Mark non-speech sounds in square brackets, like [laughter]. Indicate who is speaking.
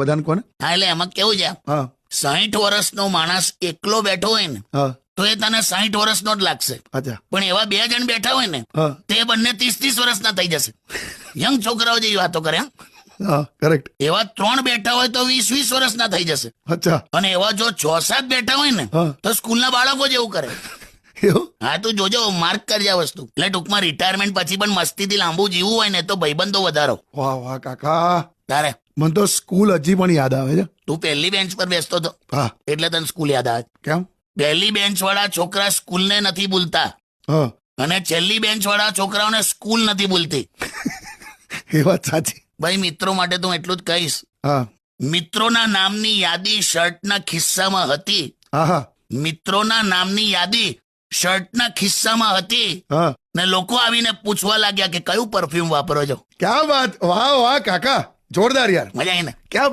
Speaker 1: બધાને કોને?
Speaker 2: હા એટલે એમાં કેવું છે?
Speaker 1: હા.
Speaker 2: સાહીઠ વર્ષનો માણસ એકલો બેઠો હોય ને
Speaker 1: હા.
Speaker 2: તો એ તને સાહીઠ વર્ષનો જ લાગશે. પણ એવા બે જણ બેઠા હોય ને તે બંને ત્રીસ ત્રીસ વર્ષના થઈ જશે. યંગ છોકરાઓ જેવી વાતો કરે
Speaker 1: કરેક્ટ
Speaker 2: એવા ત્રણ બેઠા હોય તો વીસ વીસ વર્ષના થઈ જશે. અને એવા જો છ સાત બેઠા હોય ને તો સ્કૂલના બાળકો જેવું કરે. હા તું જોજો માર્ક કરજે વસ્તુ. એટલે ટૂંકમાં રિટાયરમેન્ટ પછી પણ મસ્તીથી લાંબુ જીવવું હોય ને તો ભાઈબંધો વધારો.
Speaker 1: વાહ વાહ કાકા.
Speaker 2: તારે.
Speaker 1: મને તો સ્કૂલ હજી પણ યાદ આવે છે.
Speaker 2: તું પહેલી બેન્ચ પર બેસતો હતો
Speaker 1: હા.
Speaker 2: એટલે તને સ્કૂલ યાદ આવે.
Speaker 1: કેમ?
Speaker 2: પહેલી બેન્ચ વાળા છોકરા સ્કૂલને નથી ભૂલતા.
Speaker 1: હા.
Speaker 2: અને છેલ્લી બેન્ચ વાળા છોકરાઓને સ્કૂલ નથી ભૂલતી. [laughs]
Speaker 1: એ વાત સાચી.
Speaker 2: ભાઈ મિત્રો માટે તો હું એટલું જ કહીશ.
Speaker 1: હા.
Speaker 2: મિત્રોના નામની યાદી શર્ટના ખિસ્સામાં હતી.
Speaker 1: હા હા.
Speaker 2: મિત્રોના નામની યાદી શર્ટના ખિસ્સામાં હતી. ને લોકો આવીને પૂછવા લાગ્યા કે કયું પરફ્યુમ વાપરો છો?
Speaker 1: ક્યાં વાત? વાહ વાહ કાકા. જોરદાર યાર.
Speaker 2: મજા આવી ને.
Speaker 1: ક્યાં